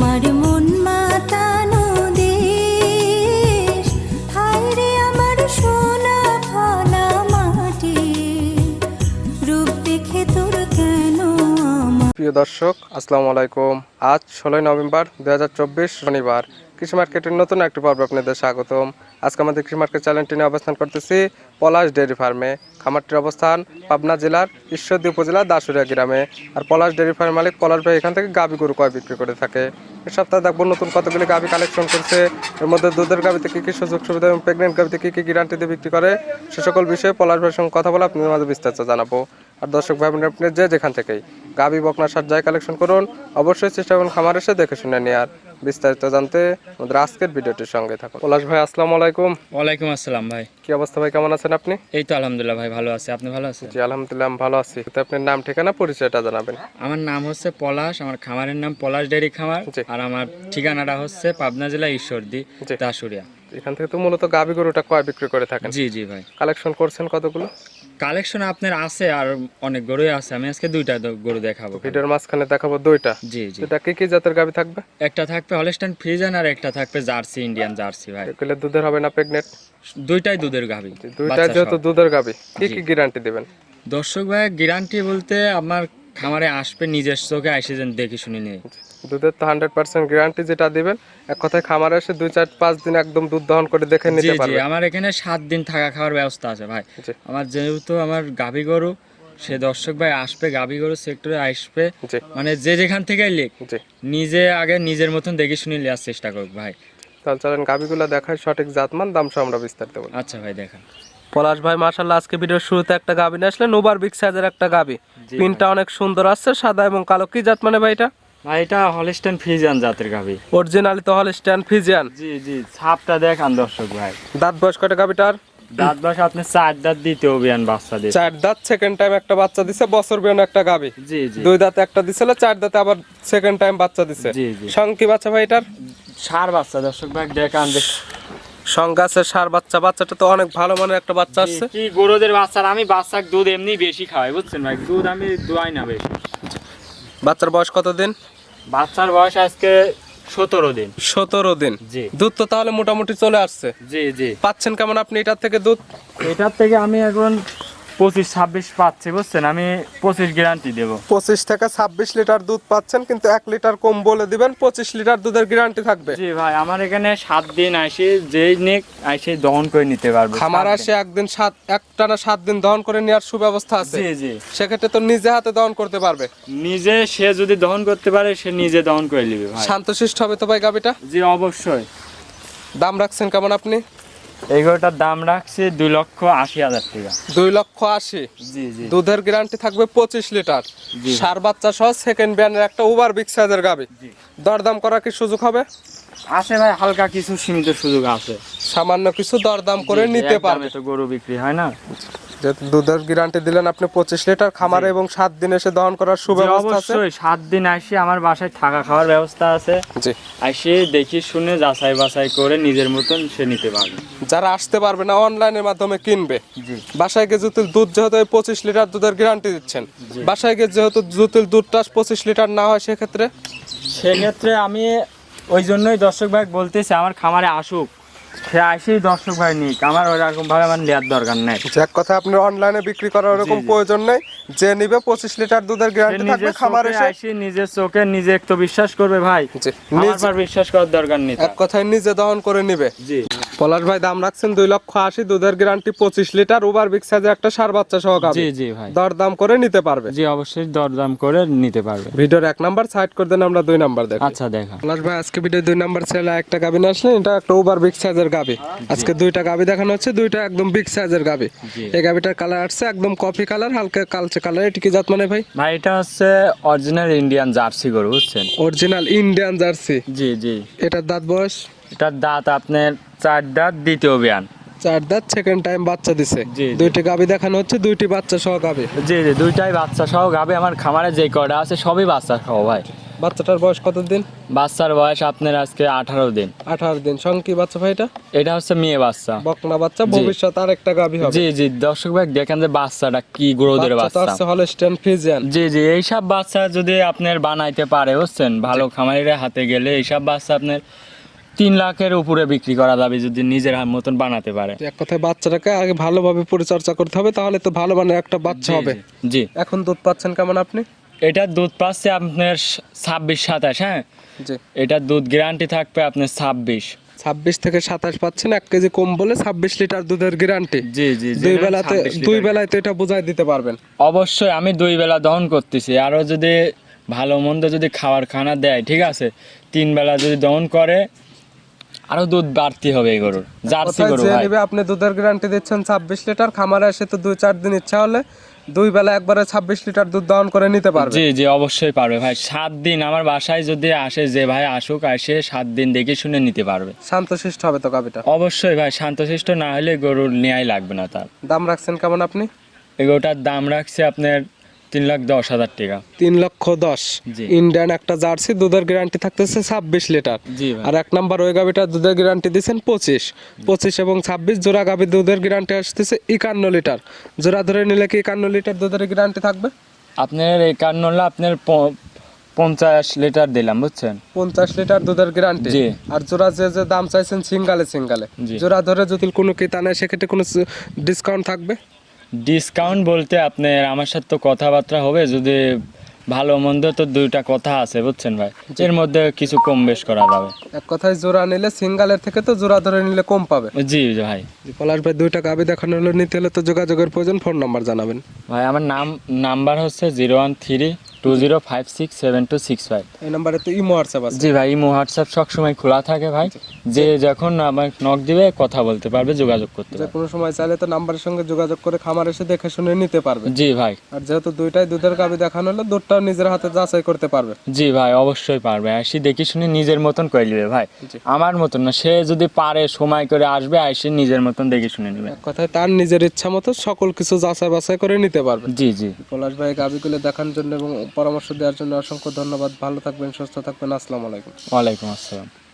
মাটি। প্রিয় দর্শক আসসালামু আলাইকুম। আজ ষোলোই নভেম্বর দু হাজার চব্বিশ শনিবার। কৃষি মার্কেটের নতুন একটি পর্ব আপনাদের স্বাগতম। আজকে আমাদের কৃষি মার্কেট চ্যানেলটি নিয়ে অবস্থান করতেছি পলাশ ডেয়ারি ফার্মে। খামারটির অবস্থান পাবনা জেলার ঈশ্বরদী উপজেলার দাসুরিয়া গ্রামে। আর পলাশ ডেয়ারি ফার্মের মালিক পলাশ ভাই এখান থেকে গাবি গরু কয় বিক্রি করে থাকে। এ সপ্তাহে দেখব নতুন কতগুলি গাবি কালেকশন করছে। এর মধ্যে দুধের গাবিতে কী কী সুযোগ সুবিধা এবং প্রেগনেন্ট গাবিতে কী কী গ্যারান্টি দিয়ে বিক্রি করে, সে সকল বিষয়ে পলাশ ভাইয়ের সঙ্গে কথা বলে আপনাদের মাঝে বিস্তারিত জানাব। আর দর্শক ভাই বোনেরা, আপনি যে যেখান থেকেই গাবি বকনা সার যাই কালেকশন করুন, অবশ্যই চেষ্টা করুন খামার এসে দেখে শুনে নিয়ে আর বিস্তারিত জানতে আমাদের আজকের ভিডিওটির সঙ্গে থাকুন। পলাশ ভাই আসসালামু আলাইকুম। ওয়ালাইকুম আসসালাম ভাই। কি অবস্থা ভাই কেমন আছেন আপনি? এই তো আলহামদুলিল্লাহ ভাই ভালো আছে। আপনি ভালো আছেন? জি আলহামদুলিল্লাহ আমি ভালো আছি। তো আপনার নাম ঠিকানা পরিচয়টা জানাবেন। আমার নাম হচ্ছে পলাশ আমার খামারের নাম পলাশ ডেয়ারি খামার। আর আমার ঠিকানাটা হচ্ছে পাবনা জেলা ঈশ্বরদী। দাসুরিয়া এখান থেকে তো মূলত গাবি গরুটা কয় বিক্রি করে থাকেন? জি জি ভাই। কালেকশন করছেন কতগুলো? কালেকশন আপনার আছে আর অনেক গরু আছে। আমি আজকে দুইটা গরু দেখাবো ভিডিওর মাঝখানে দেখাবো দুইটা। জি জি। এটা কি কি জাতের গাবি থাকবে? একটা থাকবে হলস্টাইন ফ্রিজান আর একটা থাকবে জার্সি ইন্ডিয়ান জার্সি ভাই। এগুলো দুধের হবে না প্রেগনেন্ট দুইটাই দুধের গাভি দুইটা যেহেতু দুধের গাবি। কি কি গ্যারান্টি দিবেন? দর্শক ভাই গ্যারান্টি বলতে আমার খামারে আসবে নিজের চোখে আইসে যেন দেখে শুনে নিয়ে। দুধের তো হান্ড্রেড পার্সেন্ট গ্যারান্টি যেটা দিবেন এক কথায় খামারে এসে দুই চার পাঁচ দিন একদম দুধ দহন করে দেখে নিতে পারবে। আমার এখানে সাত দিন থাকা খাওয়ার ব্যবস্থা আছে ভাই। আমার যেহেতু আমার গাভী গরু সে দর্শক ভাই আসবে গাভী গরু সেক্টরে আসবে মানে যে যেখান থেকে লিখ নিজে আগে নিজের মতন দেখে শুনে নেওয়ার চেষ্টা করুক ভাই। তাহলে চলেন গাবিগুলো দেখায় সঠিক জাতমান দাম আমরা বিস্তারিত বলি। আচ্ছা ভাই দেখান। পলাশ ভাই মাশাল্লাহ আজকে ভিডিওর শুরুতে একটা গাবি নিয়ে আসলেন ওভার বিগ সাইজের একটা গাবি। পিনটা অনেক সুন্দর আসছে সাদা এবং কালো। কি জাত মানে ভাই এটা? ভাই এটা হলিস্টান ফ্রিজান জাতের গাভী অরিজিনালি তো হল স্ট্যান্ড ফিজিয়ান জি জি ছাপটা দেখান দর্শক ভাই। দাঁত বয়স কয়টা গাবিটার? দাঁত বাস আপনি চার দাঁত দিতে আন বাচ্চা দিয়ে চার দাঁত সেকেন্ড টাইম একটা বাচ্চা দিছে বছর বিয়ন একটা গাবি। জি জি। দুই দাঁতে একটা দিছিল চার দাঁতে আবার সেকেন্ড টাইম বাচ্চা দিছে। জি, জি। সঙ্গে বাচ্চা ভাই এটার? সার বাচ্চা দর্শক ভাই দেখান দেখ। আছে সার বাচ্চা। বাচ্চাটা তো অনেক ভালো মানের একটা বাচ্চা আছে। কি গরুদের বাচ্চার? আমি বাচ্চার দুধ এমনি বেশি খাওয়াই বুঝছেন ভাই? দুধ আমি দোয়াই না বেশি। বাচ্চার বয়স কত দিন? বাচ্চার বয়স আজকে সতেরো দিন। সতেরো দিন। জি। দুধ তো তাহলে মোটামুটি চলে আসছে। জি জি। পাচ্ছেন কেমন আপনি এটার থেকে দুধ? এটার থেকে আমি এখন পঁচিশ ছাব্বিশ পাচ্ছি বুঝছেন? আমি পঁচিশ গ্যারান্টি দেবো। পঁচিশ থেকে ছাব্বিশ লিটার দুধ পাচ্ছেন কিন্তু এক লিটার কম বলে দিবেন পঁচিশ লিটার দুধের গ্যারান্টি থাকবে। জি ভাই আমার এখানে সাত দিন আসে যেই নেক আসে দহন করে নিতে পারবে সাত আসে একদিন সাত একটানা সাত দিন দহন করে নেওয়ার সুব্যবস্থা আছে। জি জি। সেক্ষেত্রে তো নিজে হাতে দহন করতে পারবে। নিজে সে যদি দহন করতে পারে সে নিজে দহন করে নিবে ভাই। শান্তশিষ্ট হবে তো ভাই গাবিটা? জি অবশ্যই। দাম রাখছেন কেমন আপনি? এই গরুটার দাম রাখছি দুই লক্ষ আশি হাজার টাকা। দুই লক্ষ আশি? জি জি। দুধের গ্যারান্টি থাকবে পঁচিশ লিটার। সার বাচ্চা সহ সেকেন্ড ব্যানের একটা ওভার বিগ সাইজের গাবি। দরদাম করা কি সুযোগ হবে? আছে ভাই হালকা কিছু সীমিত সুযোগ আছে। সামান্য কিছু দরদাম করে নিতে পারবে। তো গরু বিক্রি হয় না। যেহেতু দুধের গ্যারান্টি দিলেন আপনি পঁচিশ লিটার খামারে এবং সাত দিন এসে দহন করার সুব্যবস্থা আছে? অবশ্যই সাত দিন আসি আমার বাসায় থাকা খাওয়ার ব্যবস্থা আছে। জি। আসে দেখি শুনে যাচাই বাছাই করে নিজের মতন সে নিতে পারবে। যারা আসতে পারবে না অনলাইনের মাধ্যমে কিনবে। বাসায় গিয়ে জুতিল দুধ যেহেতু পঁচিশ লিটার দুধের গ্যারান্টি দিচ্ছেন বাসায় গিয়ে যেহেতু জুতিল দুধটা পঁচিশ লিটার না হয় সেক্ষেত্রে? সেক্ষেত্রে আমি ওই জন্যই দর্শক ভাই বলতেছি আমার খামারে আসুক। সে আসেই দর্শক ভাই নিক। আমার ওইরকম ভাবে আমার নেওয়ার দরকার নেই। এক কথা অনলাইনে বিক্রি করার ওরকম প্রয়োজন নেই। যে নিবে পঁচিশ লিটার দুধের গ্যারান্টি থাকবে খামার এসে আসি নিজের চোখে নিজে একটু বিশ্বাস করবে ভাই। আমার বিশ্বাস করার দরকার নেই এক কথায় নিজে দহন করে নিবে। জি। পলাশ ভাই দাম রাখছেন দুই লক্ষ আশি দুধের গ্যারান্টি পঁচিশ লিটার ওভার বিগ সাইজের একটা সার বাচ্চা সহ। জি জি ভাই। দর দাম করে নিতে পারবে। জি অবশ্যই দরদাম করে নিতে পারবে। ভিডিওর এক নাম্বার সাইড করে দেন আমরা দুই নাম্বার দেখি। আচ্ছা দেখা। পলাশ ভাই আজকে ভিডিও দুই নাম্বার ছেলে একটা গাবি নিয়ে আসলেন এটা একটা ওভার বিগ সাইজের গাবি। আজকে দুইটা গাবি দেখানো হচ্ছে দুইটা একদম বিগ সাইজের গাবি। এই গাবিটার কালার আসছে একদম কফি কালার হালকা কালচে কালার এটি কি জাত মানে ভাই? ভাই এটা হচ্ছে অরিজিনাল ইন্ডিয়ান জার্সি গরু বুঝছেন? Original Indian jersey. জি জি। এটার দাঁত বয়স? এটার দাঁত আপনার চার দাঁত দ্বিতীয় বিয়ান। চার দাঁত সেকেন্ড টাইম বাচ্চা দিছে। দুইটি গাবি দেখানো হচ্ছে দুইটি বাচ্চা সহ গাবি। জি জি দুইটাই বাচ্চা সহ গাবে। আমার খামারে যে কটা আছে সবই বাচ্চা সহ ভাই। বাচ্চাটার বয়স কতদিন? বাচ্চার বয়স আপনার আজকে আঠারো দিন। আঠারো দিন। সঙ্গে কি বাচ্চা ভাইটা? এটা হচ্ছে মেয়ে বাচ্চা। বকনা বাচ্চা। ভবিষ্যৎ আর একটা গাভী হবে। জি জি। দর্শক ভাই দেখেন যে বাচ্চাটা কি গ্রোদের বাচ্চা হলস্টেন ফ্রিজিয়ান জি জি। এইসব বাচ্চা যদি আপনার বানাইতে পারে বুঝছেন? ভালো খামারিরা হাতে গেলে এইসব বাচ্চা আপনার তিন লাখের উপরে বিক্রি করা যাবে যদি নিজের হাত মতন বানাতে পারে। এক কথায় বাচ্চাটাকে আগে ভালোভাবে পরিচর্যা করতে হবে তাহলে তো ভালো মানের একটা বাচ্চা হবে। জি। এখন দুধ পাচ্ছেন কেমন আপনি? এটা দুধ পাচ্ছে আপনার ছাব্বিশ সাতাশ হ্যাঁ? জি। এটা দুধ গ্যারান্টি থাকবে আপনার ছাব্বিশ। ছাব্বিশ থেকে সাতাশ পাচ্ছেন এক কেজি কম বলে ছাব্বিশ লিটার দুধের গ্যারান্টি জি জি দুই বেলাতে দুই বেলায় তো এটা বুঝাই দিতে পারবেন। অবশ্যই আমি দুই বেলা দহন করতেছি। আরও যদি ভালো মন্দ যদি খাওয়ার খানা দেয় ঠিক আছে? তিন বেলা যদি দহন করে আরও দুধ বাড়তি হবে এই গরুর। জার্সি গরু ভাই। আপনি দুধের গ্যারান্টি দিচ্ছেন ছাব্বিশ লিটার খামারে এসে তো দুই চার দিন ইচ্ছা হলে দুই বেলা একবারে ছাব্বিশ লিটার দুধ দহন করে নিতে পারবে? জি জি অবশ্যই পারবে। ভাই সাত দিন আমার বাসায় যদি আসে যে ভাই আসুক আসে সাত দিন দেখে শুনে নিতে পারবে। শান্তশিষ্ট হবে তো গাভিটা? অবশ্যই ভাই শান্তশিষ্ট না হলে গরুর নেয়াই লাগবে না তার। দাম রাখছেন কেমন আপনি? এই গরুটার দাম রাখছে আপনার তিন লাখ দশ হাজার টাকা। তিন লক্ষ দশ। ইন্ডিয়ান একটা জার্সি দুধের গ্যারান্টি থাকতেছে ছাব্বিশ লিটার। আর এক নাম্বার ওই গাভিটার দুধের গ্যারান্টি দিচ্ছেন পঁচিশ। পঁচিশ এবং ছাব্বিশ জোড়া গাভি দুধের গ্যারান্টি আসতেছে একান্ন লিটার। জোড়া ধরে নিলে কি একান্ন লিটার দুধের গ্যারান্টি থাকবে? আপনার একান্ন আপনার পঞ্চাশ লিটার দিলাম বুঝছেন? পঞ্চাশ লিটার দুধের গ্যারান্টি। আর জোড়া যে যে দাম চাইছেন সিঙ্গালে সিঙ্গালে। জোড়া ধরে যদি কোনো ক্রেতা নেয় সেক্ষেত্রে কোনো ডিসকাউন্ট থাকবে? ডিসকাউন্ট বলতে আপনার আমার সাথে তো কথাবার্তা হবে যদি ভালো মন্দ তো দুইটা কথা আছে বুঝছেন ভাই? এর মধ্যে কিছু কম বেশ করা যাবে। এক কথায় জোড়া নিলে সিঙ্গালের থেকে তো জোড়া ধরে নিলে কম পাবে। জি ভাই। পলাশ ভাই দুইটা গাবি দেখানো হলে নিতে হলে তো যোগাযোগের প্রয়োজন ফোন নাম্বার জানাবেন। ভাই আমার নাম নাম্বার হচ্ছে zero one three two zero five six seven two six five. এই নাম্বারে তো ইমো হোয়াটসঅ্যাপ আছে। জি ভাই ইমো হোয়াটসঅ্যাপ সবসময় খোলা থাকে ভাই। যে যখন আমার নক দিবে কথা বলতে পারবে যোগাযোগ করতে যে পারবে। কোনো সময় চাইলে তো নাম্বারের সঙ্গে যোগাযোগ করে খামার এসে দেখে শুনে নিতে পারবে। জি ভাই। আর যেহেতু দুইটাই দুধের গাভি দেখানো হলে দুধটাও নিজের হাতে যাচাই করতে পারবে। জি ভাই অবশ্যই পারবে। আসি দেখি শুনে নিজের মতন করে নেবে ভাই। আমার মতন না সে যদি পারে সময় করে আসবে আসে নিজের মতন দেখে শুনে নেবে। কথায় তার নিজের ইচ্ছা মতো সকল কিছু যাচাই বাছাই করে নিতে পারবে। জি জি। পলাশ ভাই গাভিগুলো দেখানোর জন্য এবং পরামর্শ দেওয়ার জন্য অসংখ্য ধন্যবাদ। ভালো থাকবেন সুস্থ থাকবেন। আসসালামু আলাইকুম। ওয়ালাইকুম আসসালাম।